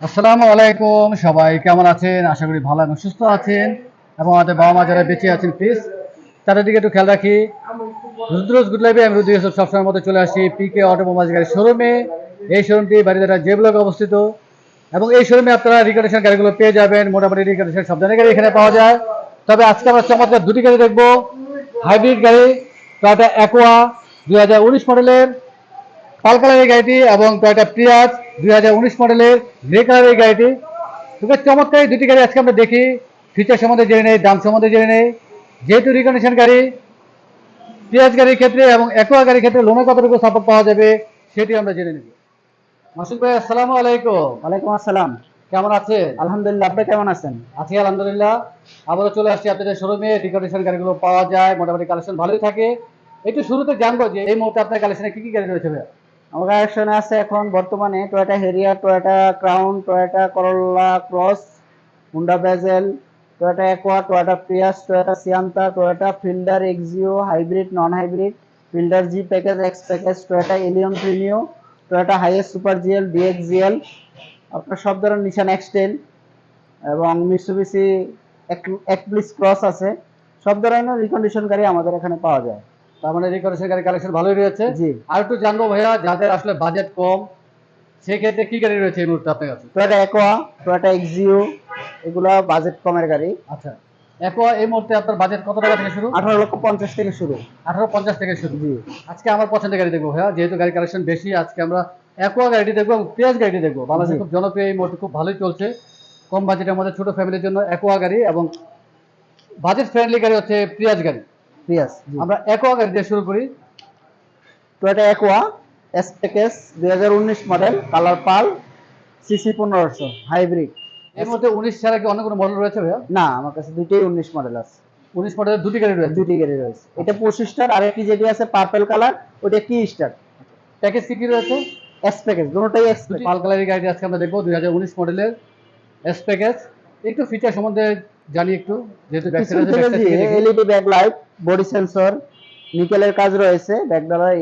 আসসালামু আলাইকুম, সবাই কেমন আছেন? আশা করি ভালো এবং সুস্থ আছেন। এবং আমাদের বাবা মা যারা বেঁচে আছেন প্লিজ তাদের দিকে একটু খেয়াল রাখি। রুদ্র রোজ গুড লাইফে আমি রুদ্র ইউসুফ সবসময়ের মতো চলে আসি পিকে অটোমোবাইল গাড়ির শোরুমে এই শোরুমটি বাড়িদারা যে ব্লকে অবস্থিত। এবং এই শোরুমে আপনারা রিকন্ডিশন গাড়িগুলো পেয়ে যাবেন। মোটামুটি রিকন্ডিশন সব ধরনের গাড়ি এখানে পাওয়া যায়। তবে আজকে আমরা চমৎকার দুটি গাড়ি দেখব। হাইব্রিড গাড়ি টয়টা অ্যাকোয়া দুই হাজার উনিশ মডেলের পাল কালারের গাড়িটি এবং টয়টা প্রিয়াস দুই হাজার উনিশ মডেলের গ্রে কালারের গাড়িটি। খুবই চমৎকার দুটি গাড়ি আজকে আমরা দেখি। ফিচার সম্বন্ধে জেনে নেই দাম সম্বন্ধে জেনে নেই। যেহেতু রিকন্ডিশন গাড়ি প্রিয়াস গাড়ির ক্ষেত্রে এবং একোয়া গাড়ির ক্ষেত্রে লোনে কতটুকু সাপোর্ট পাওয়া যাবে সেটি আমরা জেনে নেব। মাসুদ ভাই আসসালামু আলাইকুম। ওয়ালাইকুম আসসালাম। কেমন আছে আলহামদুলিল্লাহ আপনি কেমন আছেন? আছি আলহামদুলিল্লাহ। আবারও চলে আসছি আপনাদের শোরুমে রিকন্ডিশন গাড়িগুলো পাওয়া যায় মোটামুটি কালেকশন ভালোই থাকে। একটু শুরুতে জানব যে এই মুহূর্তে আপনার কালেকশনে কি কি গাড়ি রয়েছে ভাইয়া? আমার কালেকশনে আছে এখন বর্তমানে Toyota Harrier Toyota Crown Toyota Corolla Cross Honda Vezel Toyota Aqua Toyota Prius Toyota Sienta Toyota Fielder Axio hybrid non hybrid Fielder G package X package Toyota Allion Premio Toyota Hiace super GL DX GL আপনার সব ধরনের নিশান এক্সটেল এবং Mitsubishi একপ্লিস cross আছে। সব ধরনের recondition গাড়ি আমাদের এখানে পাওয়া যায়। তার মানে রিকন্ডিশন গাড়ি কালেকশন ভালোই রয়েছে। জি। আর একটু জানব ভাইয়া যাদের আসলে বাজেট কম সেক্ষেত্রে কি গাড়ি রয়েছে এই মুহূর্তে আপনার কাছে? টয়োটা অ্যাকোয়া টয়োটা এক্সিও এগুলো বাজেট কমের গাড়ি। আচ্ছা। এই মুহূর্তে আপনার বাজেট কত টাকা থেকে শুরু? আঠারো লক্ষ পঞ্চাশ থেকে শুরু। আঠারো পঞ্চাশ থেকে শুরু। জি। আজকে আমার পছন্দের গাড়ি দেখব ভাইয়া যেহেতু গাড়ি কালেকশন বেশি আজকে আমরা অ্যাকোয়া গাড়িটি দেখব এবং পেঁয়াজ গাড়িটি দেখব। বাংলাদেশে খুব জনপ্রিয় এই মুহূর্তে খুব ভালোই চলছে। কম বাজেটের মধ্যে ছোট ফ্যামিলির জন্য অ্যাকোয়া গাড়ি এবং বাজেট ফ্রেন্ডলি গাড়ি হচ্ছে পেঁয়াজ গাড়ি। প্রিয়াস আমরা অ্যাকোয়া গাড়ি দিয়ে শুরু করি। টয়োটা অ্যাকোয়া এস প্যাকেজ দুই হাজার উনিশ মডেল কালার পাল সিসি পনেরোশো হাইব্রিড এর মধ্যে উনিশ ছাড়া কি অন্য কোনো মডেল রয়েছে ভাইয়া? না আমার কাছে দুইটাই উনিশ মডেল আছে। উনিশ মডেলের দুটি গাড়ি রয়েছে। দুটি গাড়ি রয়েছে। এটা পঁচিশটার আর একটি যেটি আছে পার্পেল কালার ওটা কি স্টার প্যাকেজ কি কি রয়েছে? এস প্যাকেজ দুটোটাই এস পাল কালারের গাড়ি আজকে আমরা দেখব দুই হাজার উনিশ মডেলের এস প্যাকেজ একটু ফিচার সম্বন্ধে জানি একটু যেহেতু। LED back light body sensor নিকেলের কাজ রয়েছে ব্যাকডালার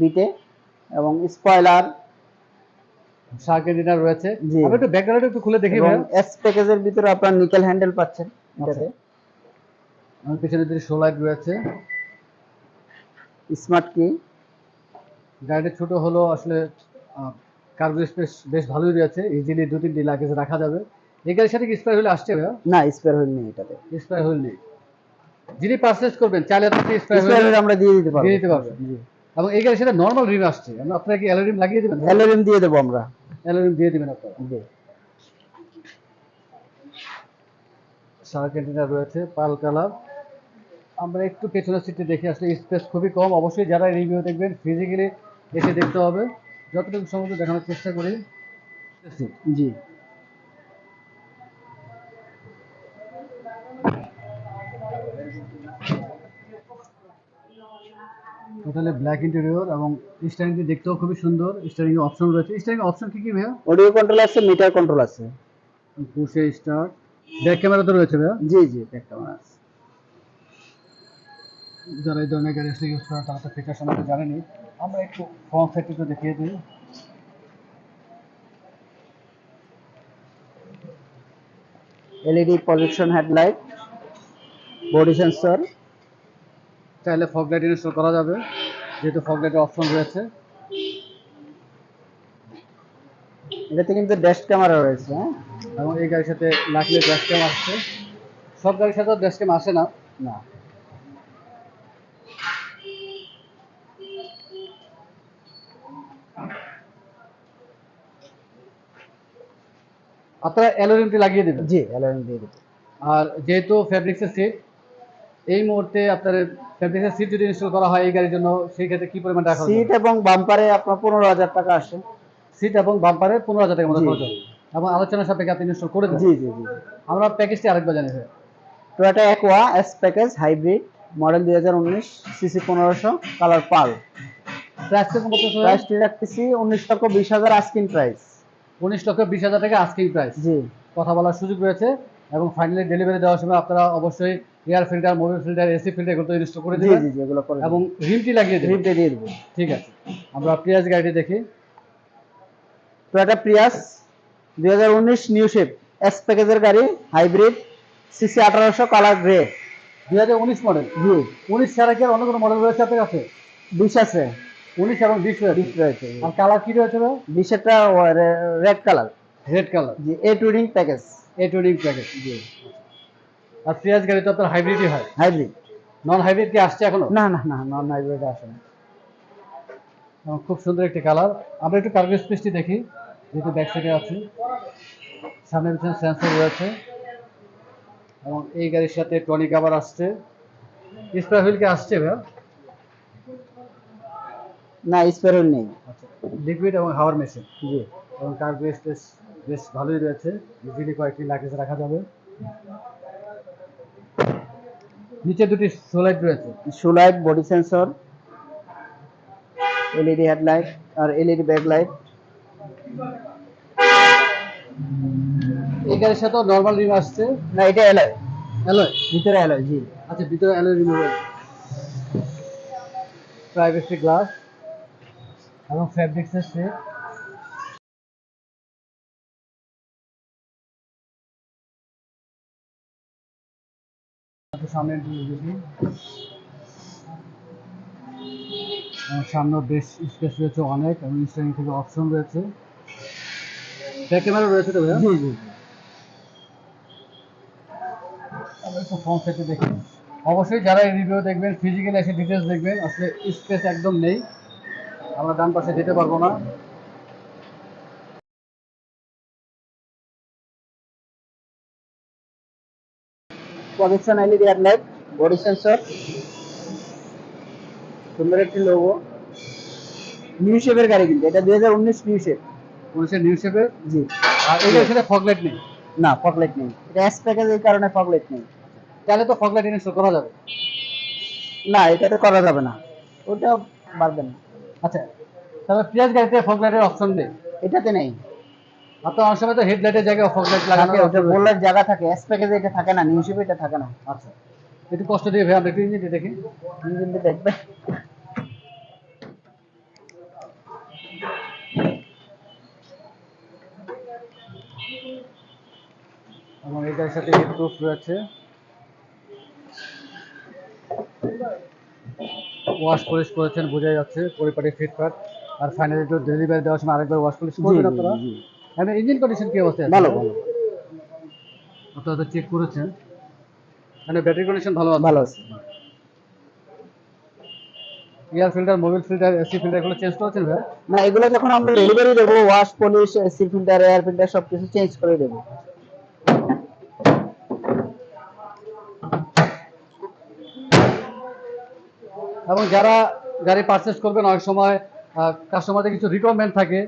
বিটে এবং স্পয়লার ডিনার রয়েছে। আমি একটু ব্যাকগ্রাউন্ড একটু খুলে দেখি এস প্যাকেজের ভিতরে আপনার নিকেল হ্যান্ডেল পাচ্ছেন এটাতে। আমার পিছনে দুটি শো লাইট রয়েছে। স্মার্ট কি গাড়িটা ছোট হলো আসলে কার্গো স্পেস বেশ ভালোই রয়েছে। ইজিলি দু তিনটি লাগেজ রাখা যাবে। এই গাড়ির সাথে কি স্পাই হলে আসছে না? স্পেয়ার হুইল নেই এটাতে। হুইল নেই। যিনি পারচেজ করবেন চাইলে আপনি স্পেয়ার হুইল হুইল আমরা দিয়ে দিতে পারব। দিয়ে দিতে এবং এই গাড়ির সাথে নর্মাল রিম আসছে। আমরা আপনারা কি অ্যালোরিম লাগিয়ে দেবেন? অ্যালোরিম দিয়ে দেবো আমরা। অ্যালোরিম দিয়ে দিবেন আপনারা। রয়েছে পাল কালার। আমরা একটু পেছনের সিটে দেখে আসলে স্পেস খুবই কম। অবশ্যই যারা রিভিউ দেখবেন ফিজিক্যালি এসে দেখতে হবে। যতটুকু সম্ভব দেখানোর চেষ্টা করি। জি। টোটালি ব্ল্যাক ইন্টেরিয়র এবং স্টারিংটি দেখতেও খুবই সুন্দর। স্টারিং অপশন রয়েছে। স্টারিং অপশন কি কি ভাইয়া? অডিও কন্ট্রোল আছে মিটার কন্ট্রোল আছে। পুষে স্টার ব্যাক ক্যামেরা তো রয়েছে ভাইয়া? জি জি একটা আছে। যারা এই ধরনের গাড়ি আসলে ইউজ করেন তারা তো ফিচার সম্বন্ধে জানেনি। আমরা একটু ফ্রন্ট সাইড একটু দেখিয়ে দিই। LED projection headlight body sensor চাইলে ফগ লাইট ইনস্টল করা যাবে যেহেতু ফগ লাইটের অপশন রয়েছে। এটাতে কিন্তু ড্যাশ ক্যামেরা রয়েছে হ্যাঁ? এবং এই গাড়ির সাথে লাকলে ড্যাশ ক্যাম আসছে। সব গাড়ির সাথে ড্যাশ ক্যাম আসে না। না। আপনারা অ্যালোরিমটি লাগিয়ে দেবেন? জি অ্যালোরিম দিয়ে দেবো। আর যেহেতু ফ্যাব্রিক্সের সিট এই মুহূর্তে আপনার ফ্যাব্রিক্সের সিট যদি ইনস্টল করা হয় এই গাড়ির জন্য সেই ক্ষেত্রে কি পরিমাণ টাকা সিট এবং বাম্পারে আপনার পনেরো হাজার টাকা আসে। সিট এবং বাম্পারে পনেরো হাজার টাকা মতো খরচ হবে। এবং আলোচনা সাপেক্ষে আপনি ইনস্টল করে জি জি জি। আমরা প্যাকেজটি আরেকবার জানি ভাই। Toyota Aqua S package hybrid model দুই হাজার উনিশ সিসি পনেরোশো কালার পাল প্রাইস কত প্রাইসটি রাখতেছি উনিশ লক্ষ বিশ হাজার আস্কিন প্রাইস উনিশ লক্ষ বিশ হাজার টাকা আজকেই প্রাইস জি। কথা বলার সুযোগ রয়েছে। এবং ফাইনালি ডেলিভারি দেওয়ার সময় আপনারা অবশ্যই air filter Mobil filter AC filter এগুলো ইনস্টল করে দেবেন। জি জি এগুলো করে এবং রিমটি লাগিয়ে দেবেন। রিপটে দিয়ে দেবো ঠিক আছে। আমরা প্রিয়াস গাড়িটি দেখি। টয়োটা প্রিয়াস দুই হাজার উনিশ নিউ শেপ এস প্যাকেজের গাড়ি হাইব্রিড সিসি আঠারোশো কালার গ্রে দুই হাজার উনিশ মডেল জি। উনিশ ছাড়া কি আর অন্য কোনো মডেল রয়েছে আপনার কাছে? বিশ আছে। উনিশ এবং বিশ রয়েছে। বিশ রয়েছে আর কালার কি রয়েছে বিশেরটা red colour red colour G A touring package A twenty package G. আর পেঁয়াজ গাড়ি তো আপনার হাইব্রিডই হয়। হাইব্রিড নন হাইব্রিড কি আসছে এখনও? না না না নন হাইব্রিড আসে না। খুব সুন্দর একটি কালার। আমরা একটু কার্গো স্পেসটি দেখি যেহেতু ব্যাক সাইডে আছে। সামনে পিছনে সেন্সর রয়েছে। এবং এই গাড়ির সাথে টনিক আবার আসছে। হুইল কি আসছে ভাইয়া? না স্পেরল নেই। আচ্ছা লিকুইড এবং হাওয়ার মেশিন জি। এবং কার্গো স্পেস বেশ ভালোই রয়েছে। ইজিলি কয়েকটি লাগেজ রাখা যাবে। নিচে দুটি সোলাইট রয়েছে। শুলাইট বডি সেন্সর এলইডি হেডলাইট আর এলইডি ব্যাক লাইট এই গাড়ির সাথেও নর্মাল রিম আসছে। না এটা অ্যালয় অ্যালয় ভিতরে অ্যালয় জি। আচ্ছা ভিতরে অ্যালয় রিম প্রাইভেসি গ্লাস এবং ফ্যাব্রিক্সের সেট সামনে সামনে বেশ স্পেস রয়েছে অনেক এবং ইনস্টাগ্রাম থেকে অপশন রয়েছে। ব্যাক ক্যামেরা রয়েছে তো ভাইয়া? জি জি। একটু ফোন সেটে দেখি। অবশ্যই যারা এই রিভিউ দেখবেন ফিজিক্যালি এসে ডিটেলস দেখবেন আসলে স্পেস একদম নেই। আমরা ডান পাশে যেতে পারব না। Projection LED headlight body sensor সুন্দর একটি লোগো নিউ শেপের গাড়ি কিন্তু এটা দুই হাজার উনিশ নিউ শেপ নিউজ পেপার জি। আর এটার সাথে ফগলাইট নেই? না ফকলেট নেই। এটা এস প্যাকেজ এই কারণে ফকলেট নেই। তাহলে তো ফগলাইট ইনস্টল করা যাবে। না এটাতে করা যাবে না। ওটা পারবেন না আচ্ছা তবে পেঁয়াজ গাড়িতে ফগলাইটের অপশন নেই? এটাতে নেই। আপনার অনেক সময় তো হেডলাইটের জায়গায় ফগলাইট লাগানো ওটা বলার জায়গা থাকে এস প্যাকেজে এটা থাকে না নিউ শেপে এটা থাকে না। আচ্ছা। একটু কষ্ট দিয়ে ভাই আমরা একটু ইঞ্জিনটি দেখি। ইঞ্জিনটা দেখবে। এবং এটার সাথে প্রুফ রয়েছে। ওয়াশ পলিশ করেছেন বোঝা যাচ্ছে পরিপাটি ফিটফাট আর ফাইনালি তো ডেলিভারি দেওয়ার সময় আরেকবার ওয়াশ পলিশ করবেন আপনারা? আমি ইঞ্জিন কন্ডিশন কি অবস্থায় আছে ভালো ভালো আপনারা তো চেক করেছেন। মানে ব্যাটারি কন্ডিশন ভালো আছে? ভালো আছে। Air filter Mobil filter AC filter এগুলো চেঞ্জ করেছেন ভাই? না এগুলো যখন আমরা ডেলিভারি দেবো wash polish AC filter air filter সবকিছু চেঞ্জ করে দেবো। এবং যারা গাড়ি পারচেস করবেন অনেক সময় কাস্টমারদের কিছু রিকোয়ারমেন্ট থাকে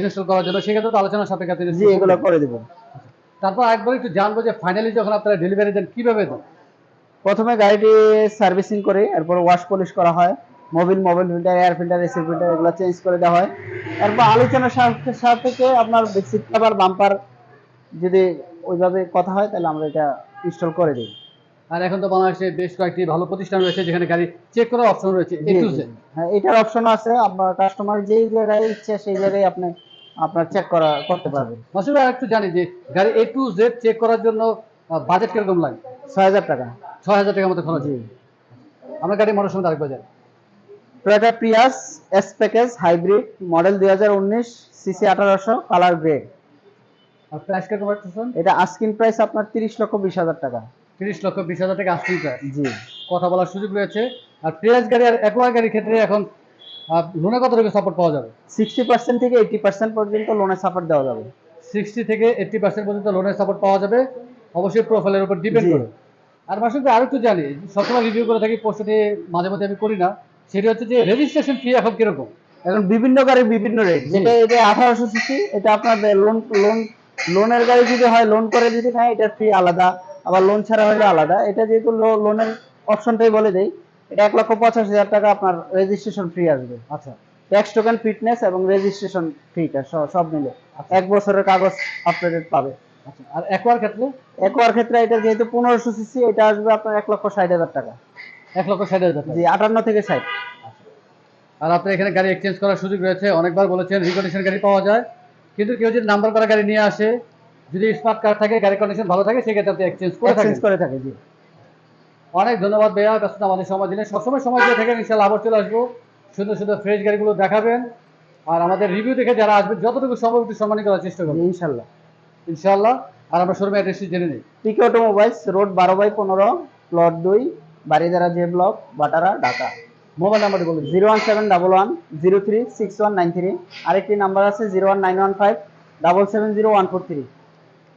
ইনস্টল করার জন্য সেক্ষেত্রে তো আলোচনা সাপেক্ষে আপনি জি এগুলো করে দেবো। তারপর একবার একটু জানব যে ফাইনালি যখন আপনারা ডেলিভারি দেন কীভাবে দেন? প্রথমে গাড়িটি সার্ভিসিং করে এরপর ওয়াশ পলিশ করা হয় Mobil Mobil filter air filter AC filter এগুলো চেঞ্জ করে দেওয়া হয়। এরপর আলোচনার সাথে সাথে আপনার সিট কভার বাম্পার যদি ওইভাবে কথা হয় তাহলে আমরা এটা ইনস্টল করে দিই। আর এখন তো বাংলাদেশে বেশ কয়েকটি ভালো প্রতিষ্ঠান রয়েছে যেখানে গাড়ি চেক করার অপশন রয়েছে হ্যাঁ এটার অপশন আছে আপনার কাস্টমার যেই জায়গায় ইচ্ছে সেই জায়গায় আপনি আপনার চেক করা করতে পারবেন। মাসুদ ভাই একটু জানি যে গাড়ি এ টু জেড চেক করার জন্য বাজেট কীরকম লাগে? ছয় হাজার টাকা। ছয় হাজার টাকার মতো খরচ। আমরা গাড়ি মোটর সঙ্গে আরেকবার যাই Toyota Prius S package hybrid model দুই হাজার উনিশ সিসি আঠারোশো কালার গ্রে আর প্রাইস কীরকম এটা আস্কিন প্রাইস আপনার তিরিশ লক্ষ বিশ হাজার টাকা। তিরিশ লক্ষ বিশ হাজার টাকা আসতেই প্রায় জি। কথা বলার সুযোগ রয়েছে। আর প্রিয়াস গাড়ি আর একোয়া গাড়ির ক্ষেত্রে এখন লোনে কত টাকা সাপোর্ট পাওয়া যাবে? সিক্সটি পার্সেন্ট থেকে এইটি পার্সেন্ট পর্যন্ত লোনের সাপোর্ট দেওয়া যাবে। সিক্সটি থেকে এইট্টি পার্সেন্ট পর্যন্ত লোনের সাপোর্ট পাওয়া যাবে। অবশ্যই প্রোফাইলের উপর ডিপেন্ড করে। আর মাসুদ ভাই আরেকটু জানি সবসময় রিভিউ করে থাকি পোস্টে মাঝে মধ্যে আমি করি না। সেটা হচ্ছে যে রেজিস্ট্রেশন ফি এখন কীরকম? এখন বিভিন্ন গাড়ির বিভিন্ন রেট যেটা এটা আঠারোশো সিসি এটা আপনার লোন লোন লোনের গাড়ি যদি হয় লোন করে যদি নেয় এটার ফি আলাদা। আবার লোন ছাড়া হলে আলাদা। এটা যেহেতু লোনের অপশনটাই বলে দেই এটা এক লক্ষ পঞ্চাশ হাজার টাকা আপনার রেজিস্ট্রেশন ফি আসবে। আচ্ছা ট্যাক্স টোকেন ফিটনেস এবং রেজিস্ট্রেশন ফিটা সব মিলে। এক বছরের কাগজ আপডেটেড পাবে। আচ্ছা আর একোয়ার ক্ষেত্রে? একোয়ার ক্ষেত্রে এটা যেহেতু পনেরোশো সিসি এটা আসবে আপনার এক লক্ষ ষাট হাজার টাকা। এক লক্ষ ষাট হাজার টাকা? জি আটান্ন থেকে ষাট। আর আপনার এখানে গাড়ি এক্সচেঞ্জ করার সুযোগ রয়েছে। অনেকবার বলেছেন রিকন্ডিশন গাড়ি পাওয়া যায়। কিন্তু কেউ যদি নাম্বার করা গাড়ি নিয়ে আসে যদি স্মার্ট কার্ড থাকে গাড়ির কন্ডিশন ভালো থাকে সেক্ষেত্রে আপনি এক্সচেঞ্জ করে এক্সচেঞ্জ করে থাকে জি। অনেক ধন্যবাদ ভাইয়া ব্যস্ত আমাদের সময় দিলে সবসময় সময় দিয়ে থাকেন ইনশাল্লাহ আবার চলে আসব। সুন্দর সুন্দর ফ্রেশ গাড়িগুলো দেখাবেন। আর আমাদের রিভিউ দেখে যারা আসবেন যতটুকু সম্ভব একটু সম্মানিত করার চেষ্টা জি, করব ইনশাল্লাহ ইনশাল্লাহ আর আমরা শোরুমে অ্যাড্রেসটি জেনে নিই। পিকে অটোমোবাইলস রোড বারো বাই পনেরো প্লট দুই Baridhara J block Bhatara Dhaka. Mobile নাম্বারটি বলুন। Zero one seven double one zero three six one nine three আরেকটি নাম্বার আছে zero one nine one five double seven zero one four three